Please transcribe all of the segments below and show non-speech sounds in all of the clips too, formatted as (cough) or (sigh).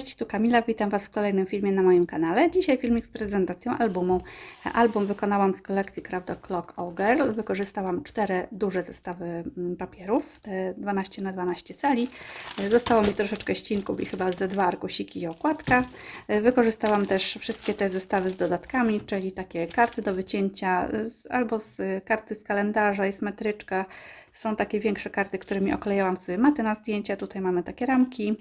Cześć, tu Kamila, witam Was w kolejnym filmie na moim kanale. Dzisiaj filmik z prezentacją albumu. Album wykonałam z kolekcji Craft Clock All Girl. Wykorzystałam cztery duże zestawy mm, papierów, te 12 na 12 cali. Zostało mi troszeczkę ścinków i chyba ze dwa arkusiki i okładka. Wykorzystałam też wszystkie te zestawy z dodatkami, czyli takie karty do wycięcia, albo z karty z kalendarza, jest metryczka. Są takie większe karty, którymi oklejałam sobie maty na zdjęcia. Tutaj mamy takie ramki.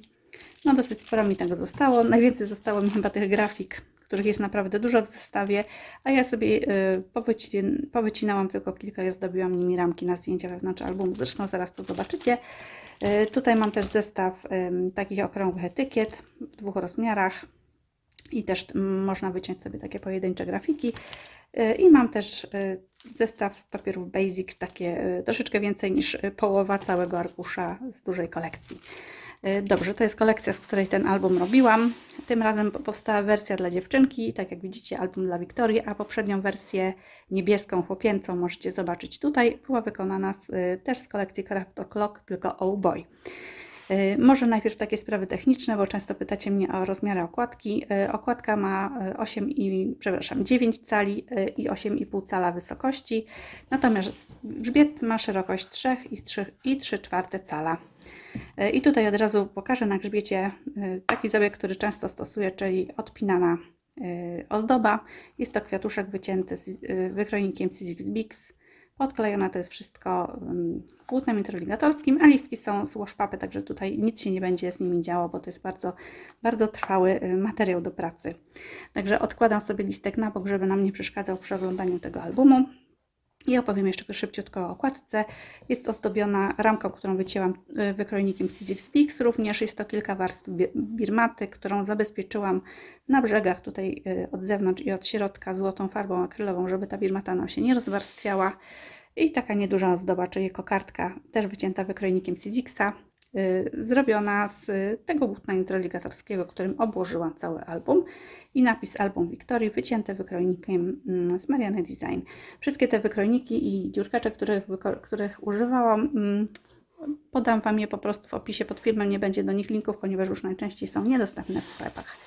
No dosyć sporo mi tego zostało. Najwięcej zostało mi chyba tych grafik, których jest naprawdę dużo w zestawie, a ja sobie y, powycin powycinałam tylko kilka i zdobiłam nimi ramki na zdjęcia wewnątrz albumu. Zresztą zaraz to zobaczycie. Y, tutaj mam też zestaw takich okrągłych etykiet w dwóch rozmiarach i też można wyciąć sobie takie pojedyncze grafiki. Y, I mam też zestaw papierów Basic, takie troszeczkę więcej niż połowa całego arkusza z dużej kolekcji. Y, Dobrze, to jest kolekcja, z której ten album robiłam. Tym razem po- powstała wersja dla dziewczynki, tak jak widzicie, album dla Wiktorii, a poprzednią wersję niebieską, chłopięcą możecie zobaczyć tutaj. Była wykonana z, y, też z kolekcji Craft Clock, tylko Oh Boy. Y, Może najpierw takie sprawy techniczne, bo często pytacie mnie o rozmiary okładki. Okładka ma y, 8 i, przepraszam, 9 cali i 8,5 cala wysokości, natomiast grzbiet ma szerokość 3 i 3, i 3 czwarte cala. Y, I tutaj od razu pokażę na grzbiecie y, taki zabieg, który często stosuję, czyli odpinana y, ozdoba. Jest to kwiatuszek wycięty z wykrojnikiem Bix. Podklejone to jest wszystko ym, płótnem introligatorskim, a listki są z washpapy, także tutaj nic się nie będzie z nimi działo, bo to jest bardzo, bardzo trwały materiał do pracy. Także odkładam sobie listek na bok, żeby nam nie przeszkadzał przy oglądaniu tego albumu. I opowiem jeszcze szybciutko o okładce. Jest ozdobiona ramką, którą wycięłam y, wykrojnikiem Sizzix Pix. Również jest to kilka warstw bi- birmaty, którą zabezpieczyłam na brzegach tutaj y, od zewnątrz i od środka złotą farbą akrylową, żeby ta birmata nam się nie rozwarstwiała. I taka nieduża ozdoba, czyli kokardka, też wycięta wykrojnikiem y, zrobiona z tego butna introligatorskiego, którym obłożyłam cały album. I napis album Wiktorii, wycięte wykrojnikiem mm, z Mariany Design. Wszystkie te wykrojniki i dziurkacze, których, których używałam, mm, podam Wam je po prostu w opisie pod filmem. Nie będzie do nich linków, ponieważ już najczęściej są niedostępne w sklepach.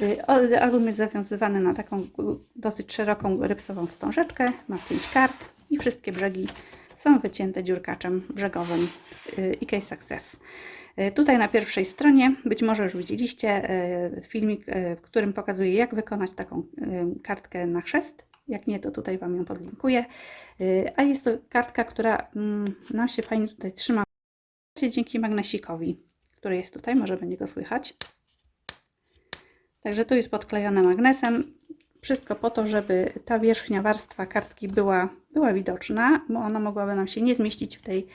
Y, Album jest zawiązywany na taką y, dosyć szeroką rypsową wstążeczkę. Ma 5 kart i wszystkie brzegi są wycięte dziurkaczem brzegowym y, EK Success. Y, Tutaj na pierwszej stronie, być może już widzieliście y, filmik, w którym pokazuję jak wykonać taką kartkę na chrzest. Jak nie, to tutaj Wam ją podlinkuję. A jest to kartka, która mm, nam się fajnie tutaj trzyma dzięki magnesikowi, który jest tutaj, może będzie go słychać. Także tu jest podklejone magnesem. Wszystko po to, żeby ta wierzchnia warstwa kartki była, była widoczna, bo ona mogłaby nam się nie zmieścić w tej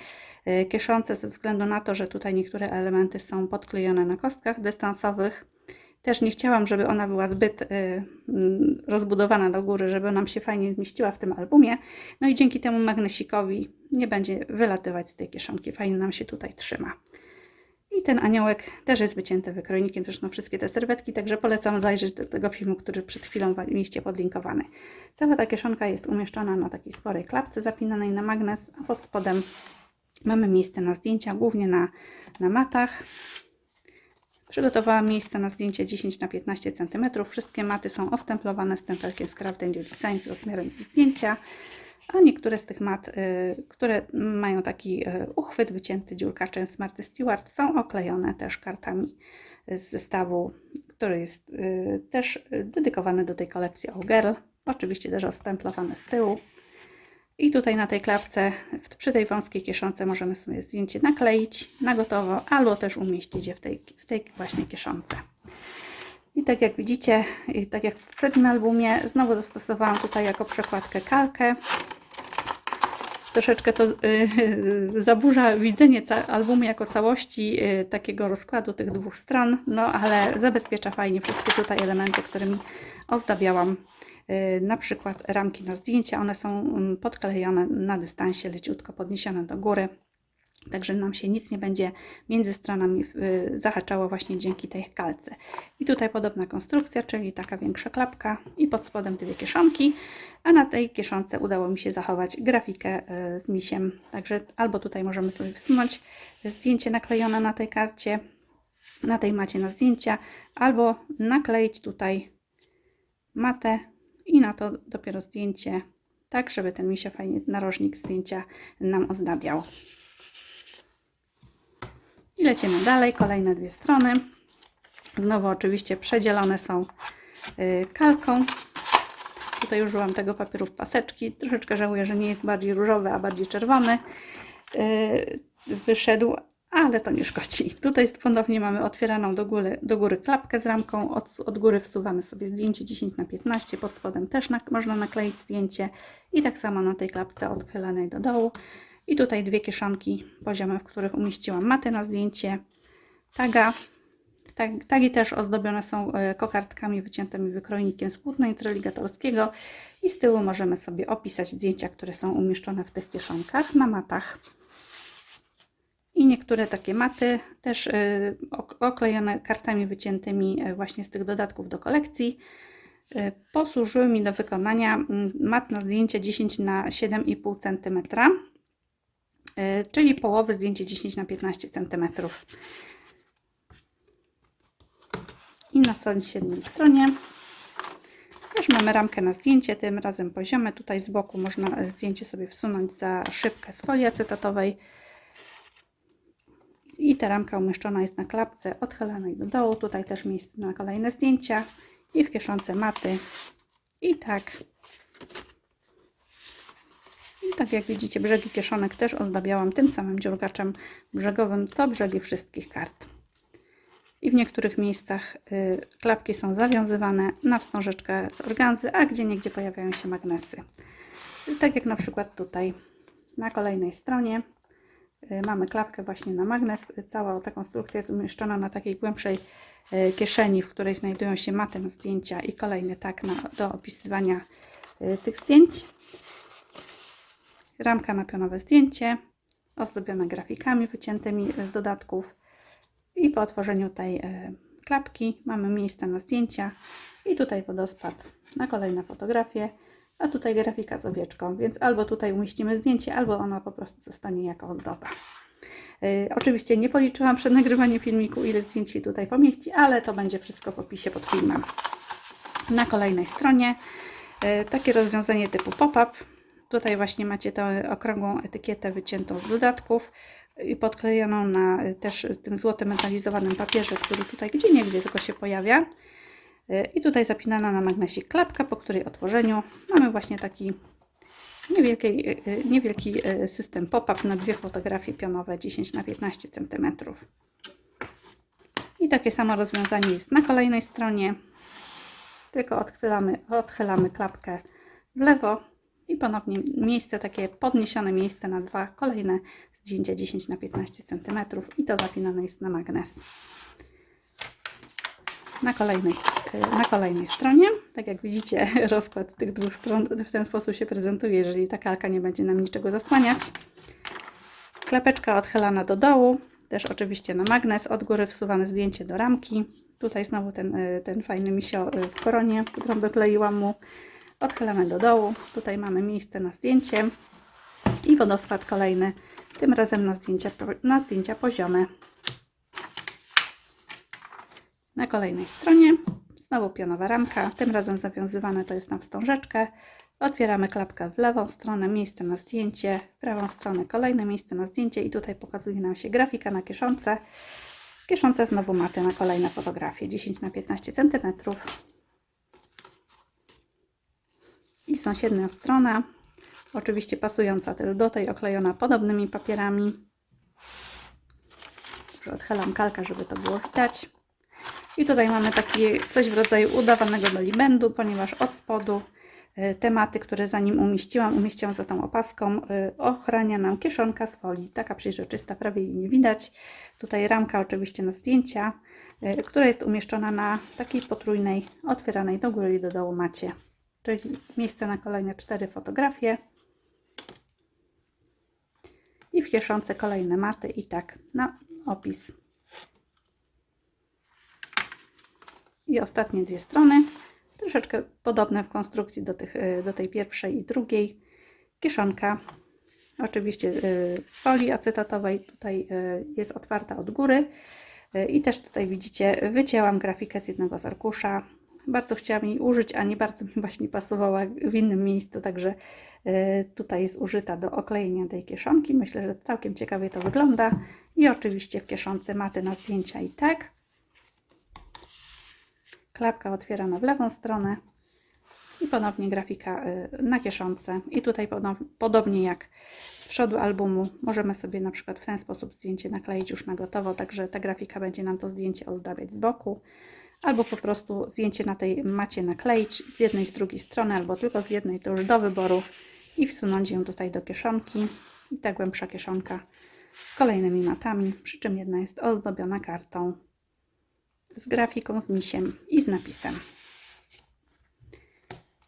e, kieszonce ze względu na to, że tutaj niektóre elementy są podklejone na kostkach dystansowych. Też nie chciałam, żeby ona była zbyt y, mm, rozbudowana do góry, żeby nam się fajnie zmieściła w tym albumie. No i dzięki temu magnesikowi nie będzie wylatywać z tej kieszonki. Fajnie nam się tutaj trzyma. I ten aniołek też jest wycięty wykrojnikiem, zresztą wszystkie te serwetki, także polecam zajrzeć do tego filmu, który przed chwilą mieliście podlinkowany. Cała ta kieszonka jest umieszczona na takiej sporej klapce zapinanej na magnes, a pod spodem mamy miejsce na zdjęcia, głównie na, na matach. Przygotowałam miejsce na zdjęcie 10 na 15 cm. Wszystkie maty są ostemplowane stempelkiem z Craft Design z rozmiarem zdjęcia. A niektóre z tych mat, y, które mają taki y, uchwyt wycięty dziurkaczem Smarty Stewart, są oklejone też kartami z zestawu, który jest y, też dedykowany do tej kolekcji All Girl. Oczywiście też ostemplowane z tyłu. I tutaj na tej klapce, przy tej wąskiej kieszonce możemy sobie zdjęcie nakleić na gotowo, albo też umieścić je w tej, w tej właśnie kieszonce. I tak jak widzicie, tak jak w poprzednim albumie, znowu zastosowałam tutaj jako przekładkę kalkę. Troszeczkę to y, (laughs) zaburza widzenie albumu jako całości, y, takiego rozkładu tych dwóch stron, no ale zabezpiecza fajnie wszystkie tutaj elementy, którymi ozdabiałam y, na przykład ramki na zdjęcia. One są mm, podklejone na dystansie, leciutko podniesione do góry. Także nam się nic nie będzie między stronami y, zahaczało właśnie dzięki tej kalce. I tutaj podobna konstrukcja, czyli taka większa klapka i pod spodem dwie kieszonki, a na tej kieszonce udało mi się zachować grafikę y, z misiem. Także albo tutaj możemy sobie wsunąć zdjęcie naklejone na tej karcie, na tej macie na zdjęcia, albo nakleić tutaj matę i na to dopiero zdjęcie, tak żeby ten misio fajnie narożnik zdjęcia nam ozdabiał. I lecimy dalej, kolejne dwie strony. Znowu oczywiście przedzielone są y, kalką. Tutaj użyłam tego papieru w paseczki. Troszeczkę żałuję, że nie jest bardziej różowy, a bardziej czerwony. y, Wyszedł, ale to nie szkodzi. Tutaj ponownie mamy otwieraną do góry, do góry klapkę z ramką. Od, od góry wsuwamy sobie zdjęcie 10 na 15 Pod spodem też nak- można nakleić zdjęcie. I tak samo na tej klapce odchylanej do dołu. I tutaj dwie kieszonki poziome, w których umieściłam maty na zdjęcie. Taga. Tag, tagi też ozdobione są e, kokardkami wyciętymi wykrojnikiem z płótna introligatorskiego i z tyłu możemy sobie opisać zdjęcia, które są umieszczone w tych kieszonkach na matach. I niektóre takie maty też ok- oklejone kartami wyciętymi y, właśnie z tych dodatków do kolekcji posłużyły mi do wykonania mm, mat na zdjęcie 10 na 7,5 cm, czyli połowy zdjęcie 10 na 15 cm. I na sąsiedniej stronie też mamy ramkę na zdjęcie, tym razem poziome. Tutaj z boku można e, zdjęcie sobie wsunąć za szybkę z folii acetatowej. I ta ramka umieszczona jest na klapce odchylanej do dołu. Tutaj też miejsce na kolejne zdjęcia. I w kieszonce maty. I tak. I tak jak widzicie, brzegi kieszonek też ozdabiałam tym samym dziurgaczem brzegowym, co brzegi wszystkich kart. I w niektórych miejscach y, klapki są zawiązywane na wstążeczkę z organzy, a gdzie niegdzie pojawiają się magnesy. Tak jak na przykład tutaj na kolejnej stronie y, mamy klapkę właśnie na magnes. Cała ta konstrukcja jest umieszczona na takiej głębszej y, kieszeni, w której znajdują się maty na zdjęcia i kolejny tak na, do opisywania tych zdjęć. Ramka na pionowe zdjęcie, ozdobiona grafikami wyciętymi z dodatków. I po otworzeniu tej e, klapki mamy miejsce na zdjęcia i tutaj wodospad na kolejne fotografie, a tutaj grafika z owieczką, więc albo tutaj umieścimy zdjęcie, albo ona po prostu zostanie jako ozdoba. E, Oczywiście nie policzyłam przed nagrywaniem filmiku, ile zdjęć się tutaj pomieści, ale to będzie wszystko w opisie pod filmem. Na kolejnej stronie e, takie rozwiązanie typu pop-up. Tutaj właśnie macie tę okrągłą etykietę wyciętą z dodatków i podklejoną na y, też tym złotym metalizowanym papierze, który tutaj gdzie nie gdzie tylko się pojawia. Y, I tutaj zapinana na magnesik klapka, po której otworzeniu mamy właśnie taki niewielki, y, niewielki y, system pop-up na dwie fotografie pionowe 10 na 15 cm. I takie samo rozwiązanie jest na kolejnej stronie. Tylko odchylamy, odchylamy klapkę w lewo i ponownie miejsce takie podniesione miejsce na dwa kolejne zdjęcia 10 na 15 cm i to zapinane jest na magnes. Na kolejnej, y, na kolejnej stronie, tak jak widzicie, (laughs) rozkład tych dwóch stron w ten sposób się prezentuje, jeżeli ta kalka nie będzie nam niczego zasłaniać. Klapeczka odchylana do dołu, też oczywiście na magnes, od góry wsuwane zdjęcie do ramki. Tutaj znowu ten, y, ten fajny misio y, w koronie, którą dokleiłam mu. Odchylamy do dołu, tutaj mamy miejsce na zdjęcie i wodospad kolejny, tym razem na zdjęcia, na zdjęcia poziome. Na kolejnej stronie znowu pionowa ramka, tym razem zawiązywane to jest na wstążeczkę. Otwieramy klapkę w lewą stronę, miejsce na zdjęcie, w prawą stronę kolejne miejsce na zdjęcie i tutaj pokazuje nam się grafika na kieszonce. Kieszonce znowu maty na kolejne fotografie 10 na 15 cm. I sąsiednia strona, oczywiście pasująca do tej, oklejona podobnymi papierami. Już odchylam kalkę, żeby to było widać. I tutaj mamy taki coś w rodzaju udawanego belibendu, ponieważ od spodu y, tematy, które za nim umieściłam, umieściłam za tą opaską, y, ochrania nam kieszonka z folii, taka przejrzysta, prawie jej nie widać. Tutaj ramka oczywiście na zdjęcia, y, która jest umieszczona na takiej potrójnej, otwieranej do góry i do dołu macie. Miejsce na kolejne cztery fotografie. I w kieszonce kolejne maty i tak na opis. I ostatnie dwie strony, troszeczkę podobne w konstrukcji do, tych, do tej pierwszej i drugiej. Kieszonka, oczywiście y, z folii acetatowej, tutaj y, jest otwarta od góry. Y, I też tutaj widzicie, wycięłam grafikę z jednego z arkusza. Bardzo chciałam jej użyć, a nie bardzo mi właśnie pasowała w innym miejscu, także y, tutaj jest użyta do oklejenia tej kieszonki. Myślę, że całkiem ciekawie to wygląda. I oczywiście w kieszonce maty na zdjęcia i tak. Klapka otwierana w lewą stronę i ponownie grafika y, na kieszonce. I tutaj podobnie jak z przodu albumu możemy sobie na przykład w ten sposób zdjęcie nakleić już na gotowo, także ta grafika będzie nam to zdjęcie ozdabiać z boku. Albo po prostu zdjęcie na tej macie nakleić z jednej z drugiej strony, albo tylko z jednej, to już do wyboru i wsunąć ją tutaj do kieszonki. I ta głębsza kieszonka z kolejnymi matami, przy czym jedna jest ozdobiona kartą z grafiką, z misiem i z napisem.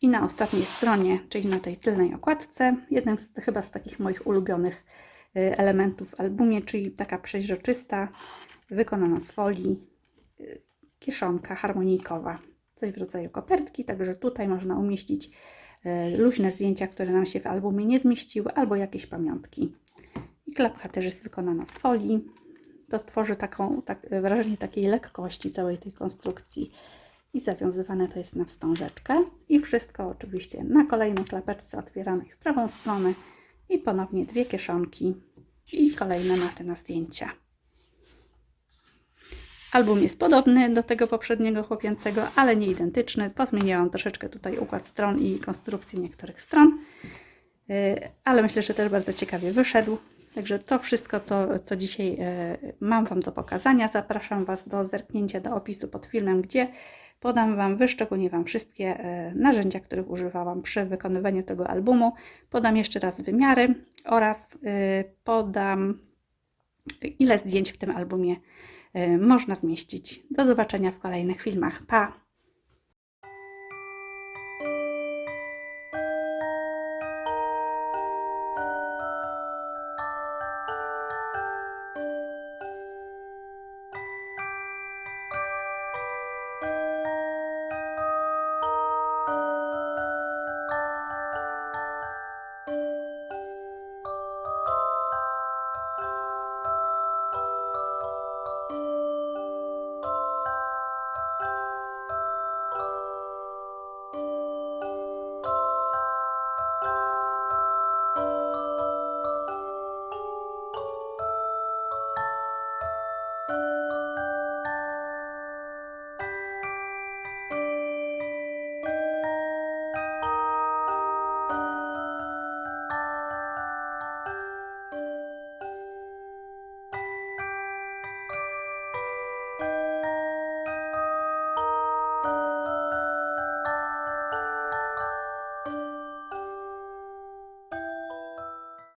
I na ostatniej stronie, czyli na tej tylnej okładce, jeden z, chyba z takich moich ulubionych y, elementów w albumie, czyli taka przeźroczysta, wykonana z folii y, kieszonka harmonijkowa. Coś w rodzaju kopertki, także tutaj można umieścić y, luźne zdjęcia, które nam się w albumie nie zmieściły, albo jakieś pamiątki. I klapka też jest wykonana z folii. To tworzy taką, tak, wrażenie takiej lekkości całej tej konstrukcji i zawiązywane to jest na wstążeczkę i wszystko oczywiście na kolejnej klapeczce otwieranej w prawą stronę i ponownie dwie kieszonki i kolejne maty na zdjęcia. Album jest podobny do tego poprzedniego chłopięcego, ale nie identyczny. Pozmieniałam troszeczkę tutaj układ stron i konstrukcję niektórych stron, Yy, ale myślę, że też bardzo ciekawie wyszedł. Także to wszystko, co, co dzisiaj yy, mam Wam do pokazania. Zapraszam Was do zerknięcia do opisu pod filmem, gdzie podam Wam, wyszczególnię Wam wszystkie yy, narzędzia, których używałam przy wykonywaniu tego albumu. Podam jeszcze raz wymiary oraz podam ile zdjęć w tym albumie można zmieścić. Do zobaczenia w kolejnych filmach. Pa! Música